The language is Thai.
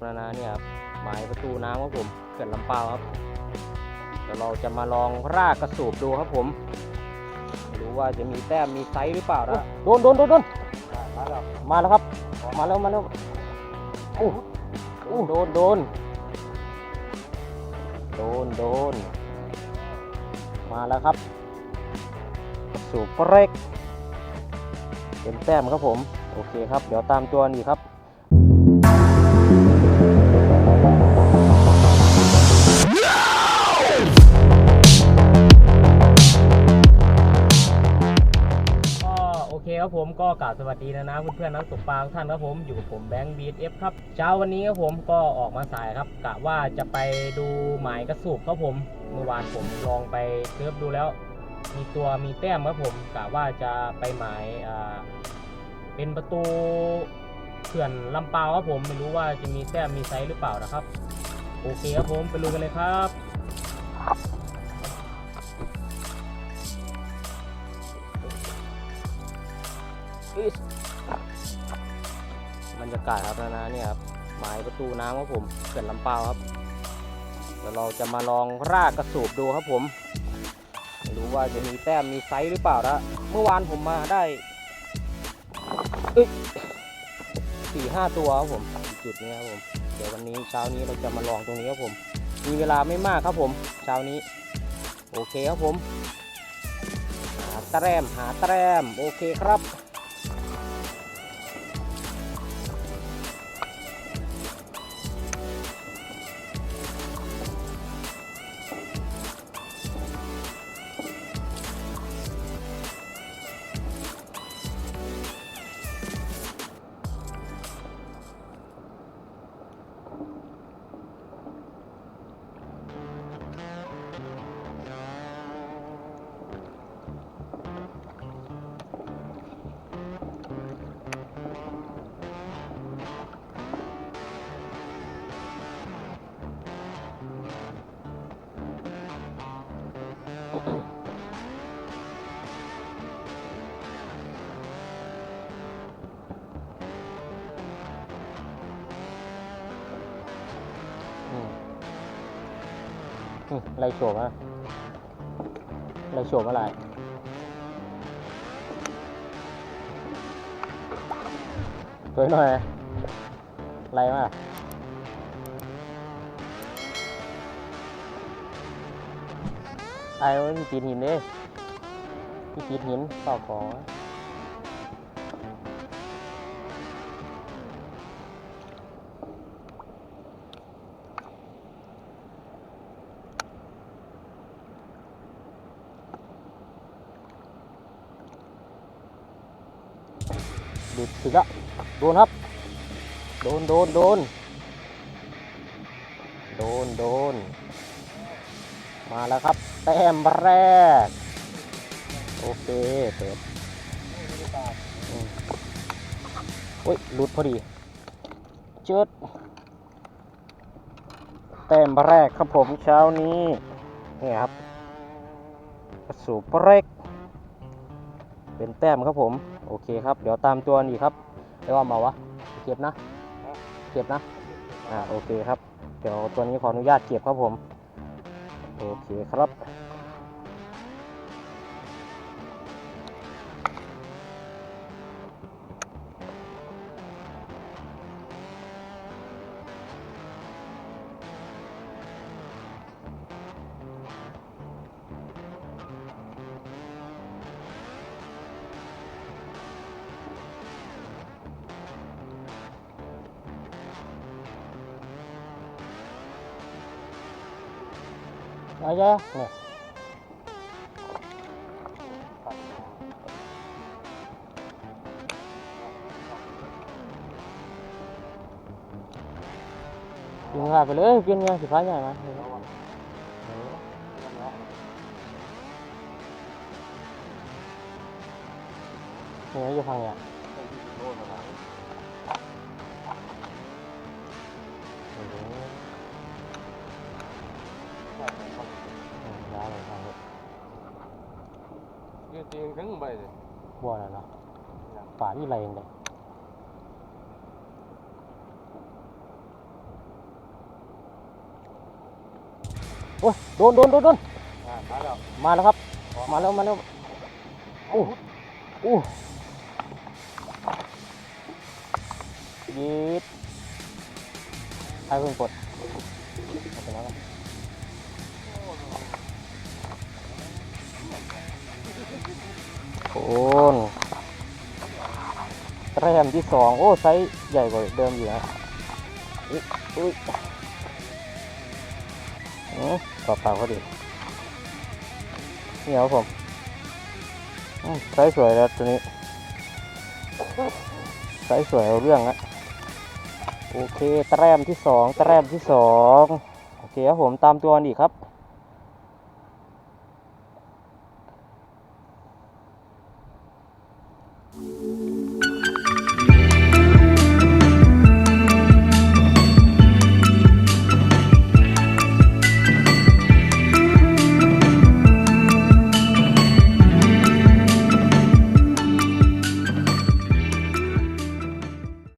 ครับนะนะเนี่ยครับหมายประตูน้ำครับผมเขื่อนลำเปาครับเดี๋ยวเราจะมาลองรากกระสูบดูครับผมไม่รู้ว่าจะมีแต้มมีไซส์หรือเปล่านะโดนโดนโดนโดนมาแล้วมาแล้วครับ มาแล้วมาแล้วโอ้โดนโดนโดนโดน มาแล้วครับกระสูบเล็กเป็นแต้มครับผม โอเคครับ เดี๋ยวตามตัวนี่ครับ ครับผมก็กล่าวสวัสดีนะนะเพื่อนๆนักตกปลาทุกท่านครับผมอยู่กับผมแบงค์บีเอฟครับเช้าวันนี้ครับผมก็ออกมาสายครับกะว่าจะไปดูหมายกระสูบครับผมเมื่อวานผมลองไปเซิร์ฟดูแล้ว มีตัวมีแต้มครับผมกะว่าจะไปหมายเป็นประตูเขื่อนลำปาวครับผมไม่รู้ว่าจะมีแต้มมีไซส์หรือเปล่านะครับ โอเคครับผมไปลุยกันเลยครับ บรรยากาศครับนะนะเนี่ยครับหมายประตูน้ำครับผมเขื่อนลำเปาครับเดี๋ยวเราจะมาลองรากกระสูบดูครับผมไม่รู้ว่าจะมีแต้มมีไซส์หรือเปล่านะเมื่อวานผมมาได้สี่ห้าตัวครับผมจุดนี้ครับผมเดี๋ยววันนี้เช้านี้เราจะมาลองตรงนี้ครับผม มีเวลาไม่มากครับผมเช้านี้ โอเคครับผมหาแต้มหาแต้มโอเคครับ ไรโฉมอะไรโฉมอะไรตัวหน่อยไรมาไอ้มันปีนหินเด้ที่ปีนหินต่อของ ดูดถึงละโดนครับ โดนโดนโดนโดนโดน มาแล้วครับ แต้มแรก โอเคเปิดอืมโอ้ยหลุดพอดีเจิดแต้มแรกครับผมเช้านี้ นี่ครับสูบเล็ก เป็นแต้มครับผม โอเคครับ เดี๋ยวตามตัวนี่ครับแล้วว่ามาวะ เก็บนะ เก็บนะ อ่า โอเคครับ เดี๋ยวตัวนี้ขออนุญาตเก็บครับผม โอเคครับ เอาจ้ะเนี่ยยิงขาดไปเลยกิน ย้ายเลยทางรถยืดเตียงถึงไปเลยบ่อแล้วเนาะป่าที่ไรเองเลยโอ้ยโดนโดนโดนโดนมาแล้วมาแล้วครับ มาแล้วมาแล้วโอ้โอ้ยืดใครเพิ่งกดเอาไปแล้วกัน โอนแต้มที่สองโอ้ไซส์ใหญ่กว่าเดิมอยู่นะอุ๊ยอุ้ยอืมเปล่าๆพอดีนี่ครับผมอืมไซส์สวยแล้วตัวนี้ไซส์สวยเอาเรื่องนะโอเคแต้มที่สองแต้มที่สองโอเคครับผมตามตัวอีกครับ